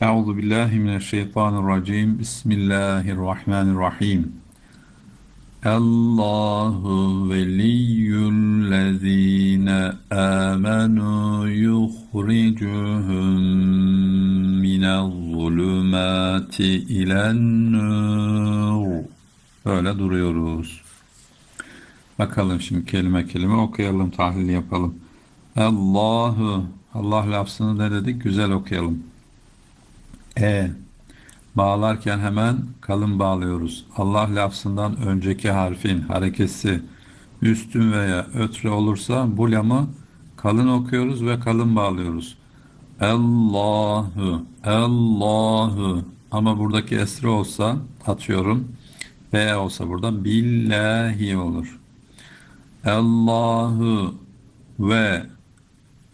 Euzu billahi mineşşeytanirracim. Bismillahirrahmanirrahim. Allahu veliyyullezine amenu yukhricuhum minez-zulümati ilen-nur. Böyle duruyoruz. Bakalım şimdi kelime kelime okuyalım, tahlil yapalım. Allahu Allah lafzını ne dedik? Güzel okuyalım. E bağlarken hemen kalın bağlıyoruz. Allah lafzından önceki harfin harekesi üstün veya ötre olursa bu lamı kalın okuyoruz ve kalın bağlıyoruz. Allahu Allahu ama buradaki esre olsa atıyorum B olsa burada billahi olur. Allahu ve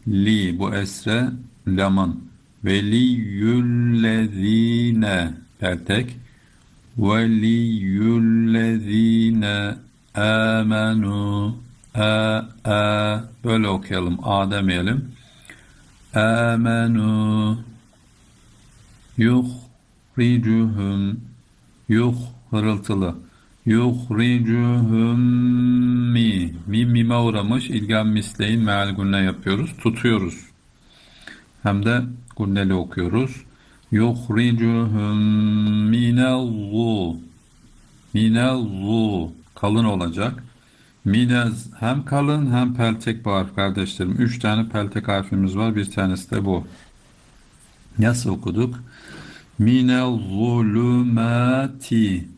li bu esre lamın veliyyüllezine peltek veliyyüllezine amenu a a böyle okuyalım a demeyelim. Amenu yuhricuhum yuh hırıltılı. Yuhricuhum mi. Mim mime uğramış ilgam misleyin meal yapıyoruz tutuyoruz. Hem de gunneli okuyoruz. Yuhricuhum minezzu minezzu kalın olacak. Minez hem kalın hem peltek bu harf kardeşlerim. Üç tane peltek harfimiz var. Bir tanesi de bu. Nasıl okuduk? Minezzulumati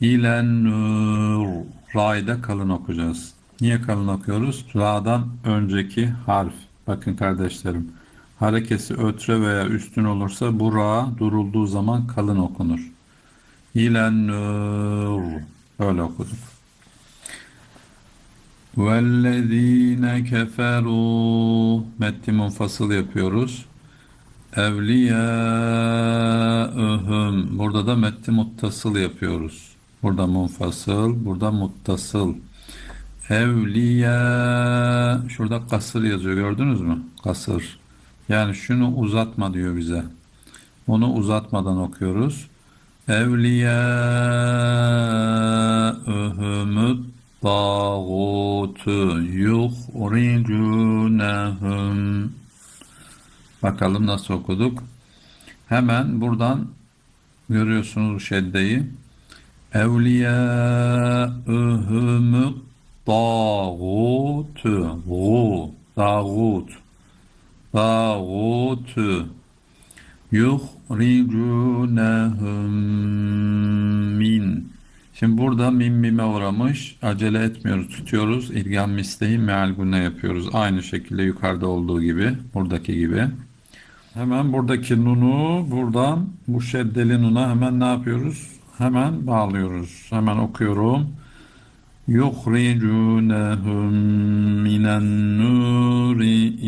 ilen nur. Ra'yı kalın okuyacağız. Niye kalın okuyoruz? Ra'dan önceki harf. Bakın kardeşlerim harekesi ötre veya üstün olursa bu ra durulduğu zaman kalın okunur. İlen nur öyle okuduk. Vellezine keferu metti munfasıl yapıyoruz. Evliyaühüm burada da metti muttasıl yapıyoruz. Burada munfasıl, burada muttasıl. Evliya şurada kasır yazıyor gördünüz mü? Kasır. Yani şunu uzatma diyor bize. Onu uzatmadan okuyoruz. Evliyâ'ühümüd dâgûtü yuhricûnehum Bakalım nasıl okuduk. Hemen buradan görüyorsunuz şeddeyi. Evliyâ'ühümüd dâgûtü Gu, dâgût tağutu yuhricunehum min Şimdi burada mim mime uğramış. Acele etmiyoruz. Tutuyoruz. İlgam mislehi meal günne yapıyoruz. Aynı şekilde yukarıda olduğu gibi. Buradaki gibi. Hemen buradaki nunu buradan bu şeddeli nuna hemen ne yapıyoruz? Hemen bağlıyoruz. Hemen okuyorum. يخرجونهم من النور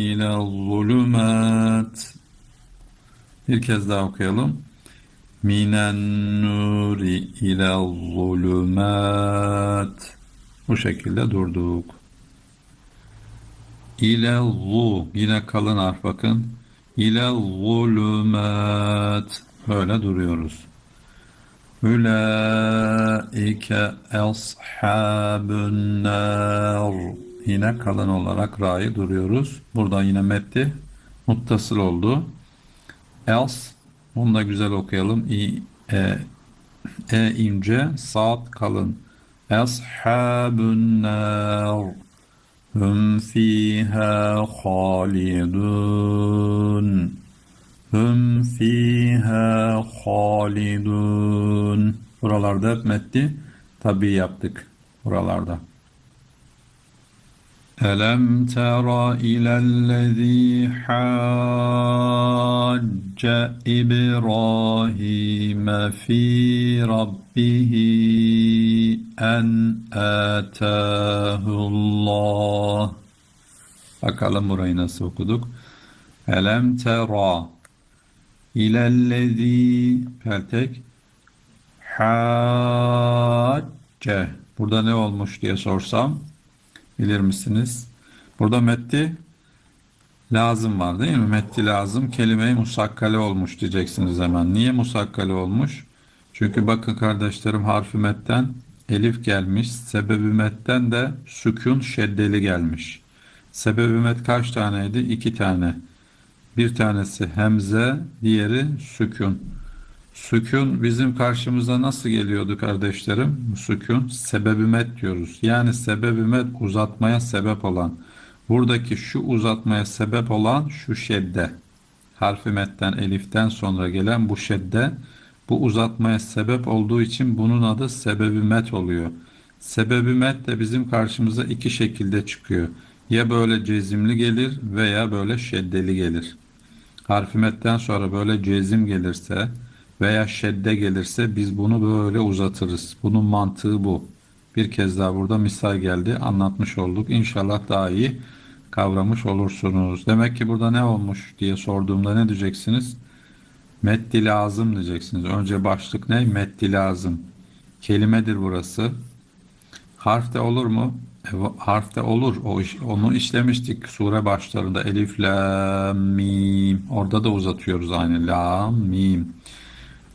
إلى الظلمات Bir kez daha okuyalım. Minen nuri ila zulumat. Bu şekilde durduk. İle zu yine kalın harf bakın. İle zulumat. Böyle duruyoruz. Ulaike ashabun nar. Yine kalın olarak ra'yı duruyoruz. Burada yine metti muttasıl oldu. Els onu da güzel okuyalım. İ, e, e ince, saat kalın. Ashabun nar. Hum fiha halidun. Hum fiha halidun. Buralarda hep metti tabi yaptık buralarda. Elem tera ilellezî hacce İbrahim fi rabbihi en atahullah. Bakalım burayı nasıl okuduk. Elem tera İlellezî peltek hacce burada ne olmuş diye sorsam bilir misiniz? Burada metti lazım var değil mi? Metti lazım kelime-i musakkale olmuş diyeceksiniz hemen. Niye musakkale olmuş? Çünkü bakın kardeşlerim harfi metten elif gelmiş. Sebebi metten de sükun şeddeli gelmiş. Sebebi met kaç taneydi? İki tane. Bir tanesi hemze, diğeri sükun. Sükun bizim karşımıza nasıl geliyordu kardeşlerim? Sükun sebebi met diyoruz. Yani sebebi met uzatmaya sebep olan. Buradaki şu uzatmaya sebep olan şu şedde. Harfi metten eliften sonra gelen bu şedde bu uzatmaya sebep olduğu için bunun adı sebebi met oluyor. Sebebi met de bizim karşımıza iki şekilde çıkıyor. Ya böyle cezimli gelir veya böyle şeddeli gelir. Harfi metten sonra böyle cezim gelirse veya şedde gelirse biz bunu böyle uzatırız. Bunun mantığı bu. Bir kez daha burada misal geldi. Anlatmış olduk. İnşallah daha iyi kavramış olursunuz. Demek ki burada ne olmuş diye sorduğumda ne diyeceksiniz? Meddi lazım diyeceksiniz. Önce başlık ne? Meddi lazım. Kelimedir burası. Harf de olur mu? E, harf de olur. O iş, onu işlemiştik sure başlarında. Elif, la, mim. Orada da uzatıyoruz aynı. La, mim.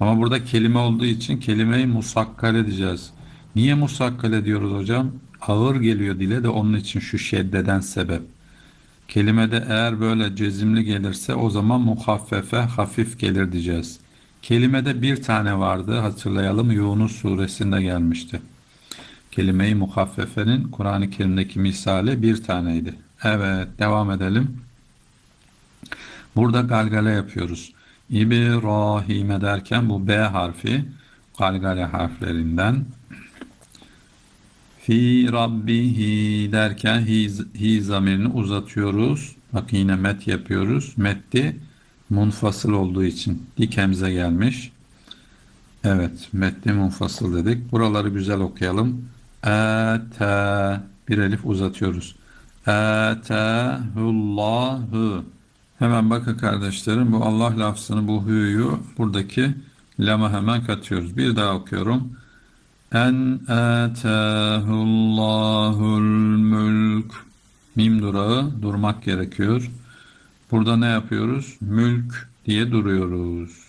Ama burada kelime olduğu için kelimeyi musakkal edeceğiz. Niye musakkal ediyoruz hocam? Ağır geliyor dile de onun için şu şeddeden sebep. Kelimede eğer böyle cezimli gelirse o zaman muhaffefe hafif gelir diyeceğiz. Kelimede bir tane vardı hatırlayalım Yunus suresinde gelmişti. Kelime-i muhaffefenin Kur'an-ı Kerim'deki misali bir taneydi. Evet devam edelim. Burada galgale yapıyoruz. İbrahim derken bu B harfi galgale harflerinden. Fi rabbihi derken hi, hi zamirini uzatıyoruz. Bak yine met yapıyoruz. Metti munfasıl olduğu için dik hemze gelmiş. Evet metni munfasıl dedik. Buraları güzel okuyalım. Ete bir elif uzatıyoruz. Etehullahu Hemen bakın kardeşlerim bu Allah lafzını bu hü'yu buradaki lama hemen katıyoruz. Bir daha okuyorum. En etehullahul mülk mim durağı durmak gerekiyor. Burada ne yapıyoruz? Mülk diye duruyoruz.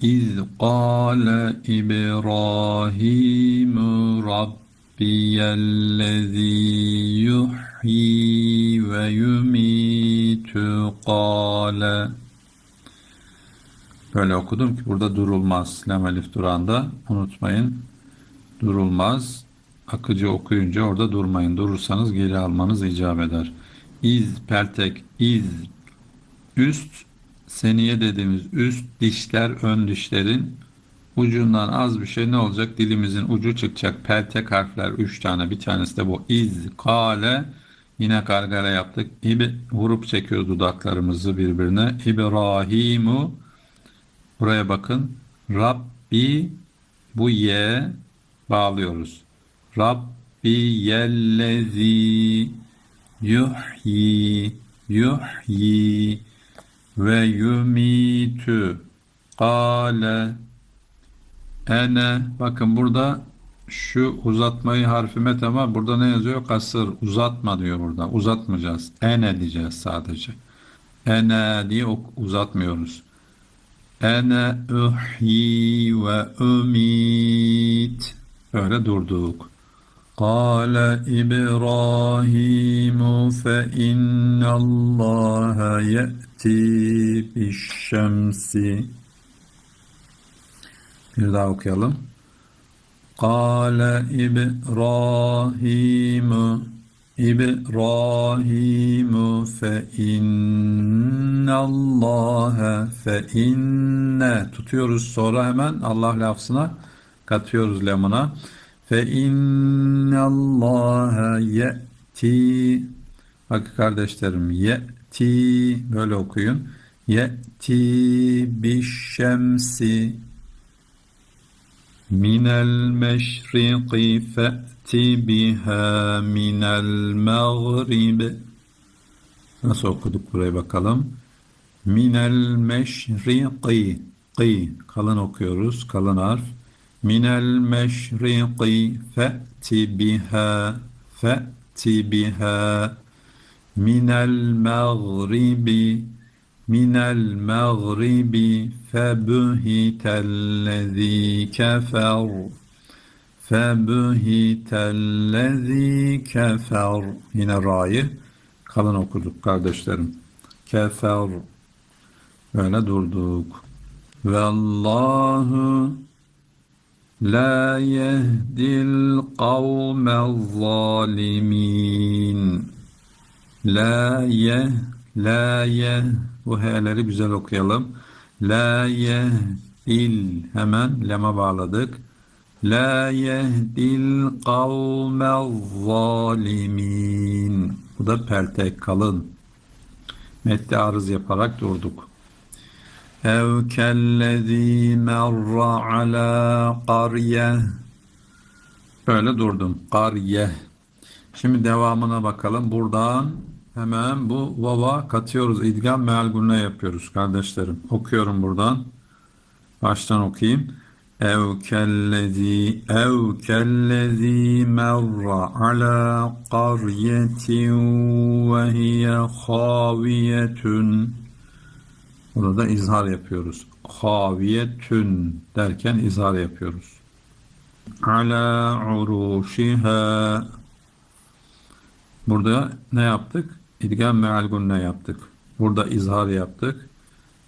İz qâle İbrahim Rabbiyellezî yuhyi ve yumitu qâle Böyle okudum ki burada durulmaz. Lem elif duranda unutmayın. Durulmaz. Akıcı okuyunca orada durmayın. Durursanız geri almanız icap eder. İz, peltek, iz, üst, seniye dediğimiz üst dişler ön dişlerin ucundan az bir şey ne olacak? Dilimizin ucu çıkacak. Peltek harfler üç tane. Bir tanesi de bu. İz, kale. Yine gargara yaptık. İbi, vurup çekiyor dudaklarımızı birbirine. İbrahimu. Buraya bakın. Rabbi bu ye bağlıyoruz. Rabbi yellezi yuhyi yuhyi ve yumitu kale Ene bakın burada şu uzatmayı harfi met ama burada ne yazıyor? Kasır. Uzatma diyor burada. Uzatmayacağız. Ene diyeceğiz sadece. Ene diye uzatmıyoruz. Ene uhyi ve ümit. Böyle durduk. Kale İbrahim fe innallaha ye'ti biş. Bir daha okuyalım. Kale İbrahim İbrahim fe Inna innallaha fe inne. Tutuyoruz sonra hemen Allah lafzına katıyoruz lemana fe Inna innallaha ye'ti. Bak kardeşlerim ye'ti. Böyle okuyun. Ye'ti bi şemsi minel meşriqi fe'ti biha minel mağrib Nasıl okuduk burayı bakalım. Minel meşriqi Qi kalın okuyoruz. Kalın harf. Minel meşriqi fe'ti biha fe'ti biha minel mağribi minel mağribi febühitellezî kefer. Febühitellezî kefer. Yine ra'yı kalın okuduk kardeşlerim. Kefer. Böyle durduk. Vallahu la yehdil kavmel zalimin La ye la ye bu h'leri güzel okuyalım. La yehdil hemen lema bağladık. La yehdil kavmel zalimin. Bu da peltek kalın. Metni arız yaparak durduk. Ev kellezî merra ala qarye. Böyle durdum. Qarye. Şimdi devamına bakalım. Buradan hemen bu vava katıyoruz. İdgam meal gunne yapıyoruz kardeşlerim. Okuyorum buradan. Baştan okuyayım. Ev kellezi ev kellezi merra ala qaryetin ve hiye haviyetun Burada izhar yapıyoruz. Haviyetün derken izhar yapıyoruz. Ala uruşiha Burada ne yaptık? İdgam meal gunne yaptık. Burada izhar yaptık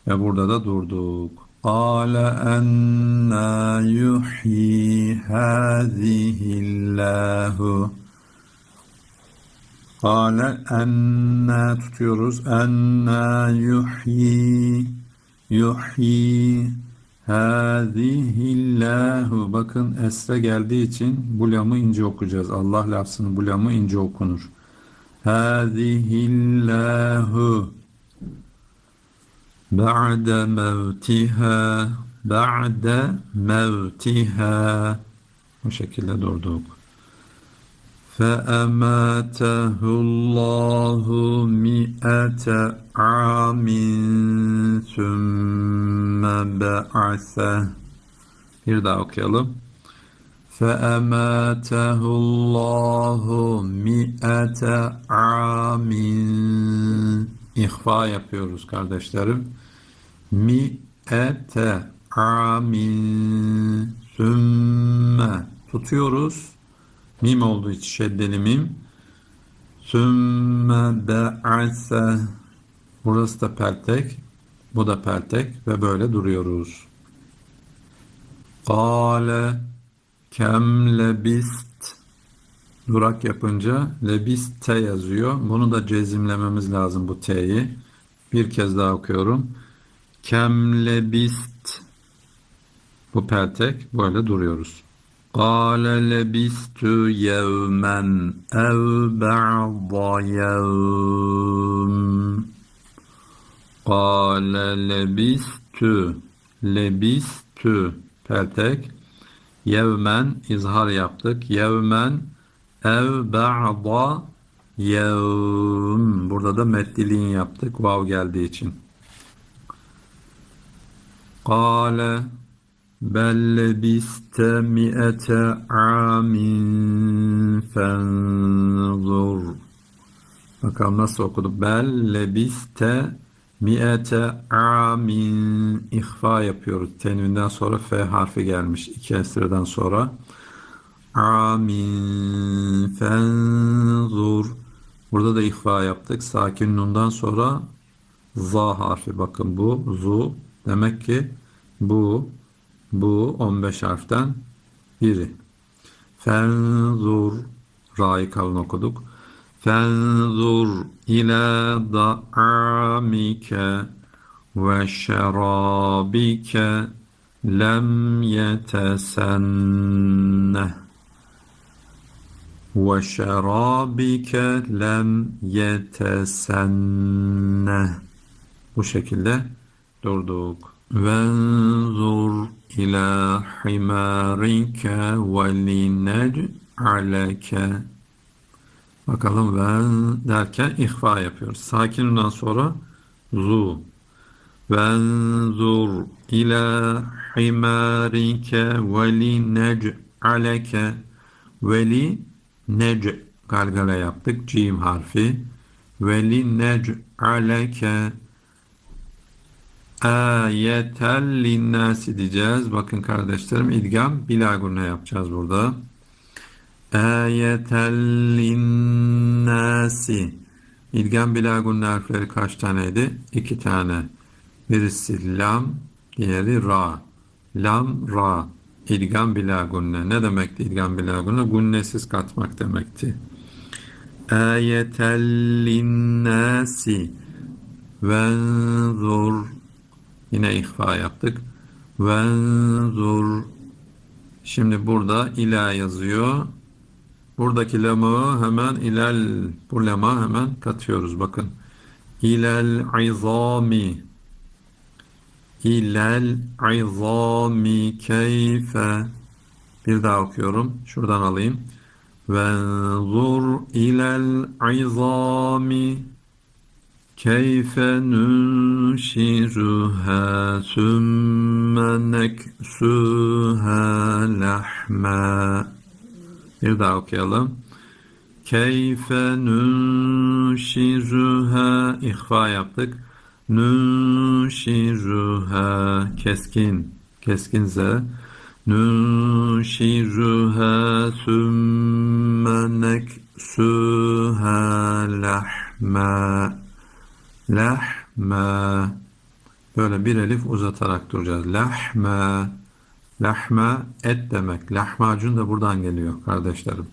ve burada da durduk. Qala enna yuhyi hâzihillahu Qala enna tutuyoruz. Enna yuhyi yuhyi hâzihillahu Bakın esre geldiği için bu lamı ince okuyacağız. Allah lafzının bu lamı ince okunur. Hâzihillahu ba'de mevtiha ba'de mevtiha bu şekilde durduk. فَأَمَاتَهُ اللّٰهُ مِئَةَ عَامٍ ثُمَّ بَعَثَهُ Bir daha okuyalım. فَأَمَاتَهُ اللّٰهُ مِئَةَ عَامٍ İhfa yapıyoruz kardeşlerim. Mi'ete amin sümme tutuyoruz. Mim olduğu için şeddeli mim. Sümme be'ase Burası da peltek. Bu da peltek ve böyle duruyoruz. Kale kem lebist durak yapınca lebiste yazıyor. Bunu da cezimlememiz lazım bu t'yi. Bir kez daha okuyorum. Kem lebist bu peltek böyle duruyoruz. Kale lebistu yevmen ev ba'da yevm Kale lebistu lebistu peltek yevmen izhar yaptık. Yevmen ev ba'da yevm burada da meddiliğin yaptık vav geldiği için. Kale bel lebiste mi'ete amin fenzur Bakalım nasıl okuduk. Bel lebiste mi'ete amin ihfa yapıyoruz. Tenvinden sonra F harfi gelmiş. İki esreden sonra. Amin fenzur Burada da ihfa yaptık. Sakin nundan sonra za harfi. Bakın bu zu. Demek ki bu bu 15 harften biri. Fenzur ra'yı kalın okuduk. Fenzur ila da'amike ve şerabike lem yetesenneh ve şerabike lem yetesenneh bu şekilde durduk. Venzur ila himarike ve linec'aleke Bakalım ven derken ihfa yapıyoruz. Sakinundan sonra zu. Venzur ila himarike ve linec'aleke ve li nec galgala yaptık. Cim harfi. ve linnec'aleke ayeten linnâsi diyeceğiz. Bakın kardeşlerim idgam bilagunne yapacağız burada. Ayeten linnâsi. İdgam bilagunne harfleri kaç taneydi? İki tane. Birisi lam, diğeri ra. Lam, ra. İdgam bilagunne. Ne demekti idgam bilagunne? Gunnesiz katmak demekti. Ayeten linnâsi. Venzur. Yine ihfa yaptık. Venzur. Şimdi burada ila yazıyor. Buradaki lema'ı hemen ilel. Bu lema hemen katıyoruz. Bakın. İlel izami. İlel izami keyfe. Bir daha okuyorum. Şuradan alayım. ve Venzur ilel izami keyfe nünşirüha sümme neksuha lahma. Bir daha okuyalım. Keyfe nunşiruha ihfa yaptık. Nunşiruha keskin keskin z. Nunşiruha sümme neksuha lahma. Lahma. Böyle bir elif uzatarak duracağız. Lahma. Lahma et demek. Lahmacun da buradan geliyor kardeşlerim.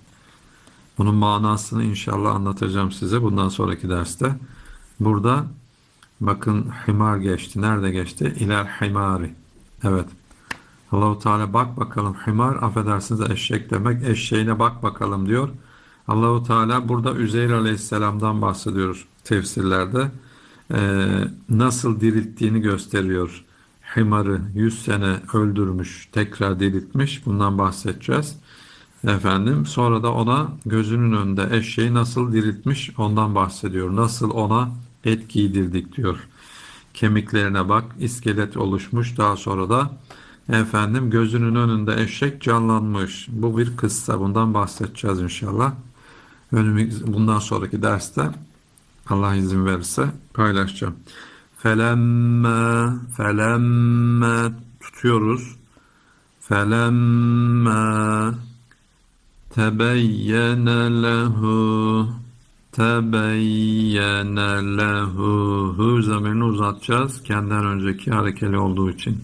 Bunun manasını inşallah anlatacağım size bundan sonraki derste. Burada bakın himar geçti. Nerede geçti? İler himari. Evet. Allahu Teala bak bakalım himar affedersiniz eşek demek. Eşeğine bak bakalım diyor. Allahu Teala burada Üzeyr Aleyhisselam'dan bahsediyoruz tefsirlerde. Ee, nasıl dirilttiğini gösteriyor. Himarı 100 sene öldürmüş, tekrar diriltmiş. Bundan bahsedeceğiz. Efendim sonra da ona gözünün önünde eşeği nasıl diriltmiş ondan bahsediyor. Nasıl ona et giydirdik diyor. Kemiklerine bak, iskelet oluşmuş. Daha sonra da efendim gözünün önünde eşek canlanmış. Bu bir kıssa. Bundan bahsedeceğiz inşallah. Önümüz bundan sonraki derste Allah izin verirse paylaşacağım. Felemme, felemme tutuyoruz. Felemme tebeyyene lehu tebeyyene lehu hu zamirini uzatacağız kendinden önceki harekeli olduğu için.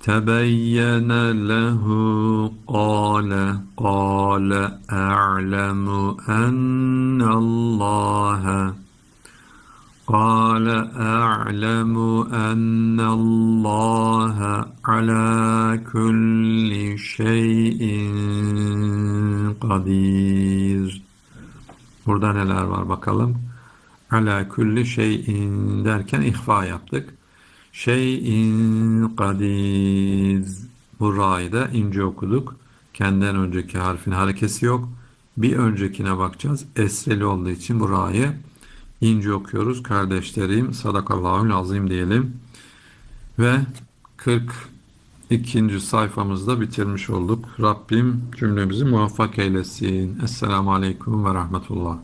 Tebeyyene lehu qale qale a'lemu ennallaha قال أعلم أن الله على كل شيء قدير Burada neler var bakalım. Ala kulli şeyin derken ihfa yaptık. Şeyin kadir. Bu ra'yı da ince okuduk. Kendinden önceki harfin harekesi yok. Bir öncekine bakacağız. Esreli olduğu için bu ra'yı ince okuyoruz. Kardeşlerim sadakallahul azim diyelim. Ve 42. sayfamızda bitirmiş olduk. Rabbim cümlemizi muvaffak eylesin. Esselamu Aleyküm ve Rahmetullah.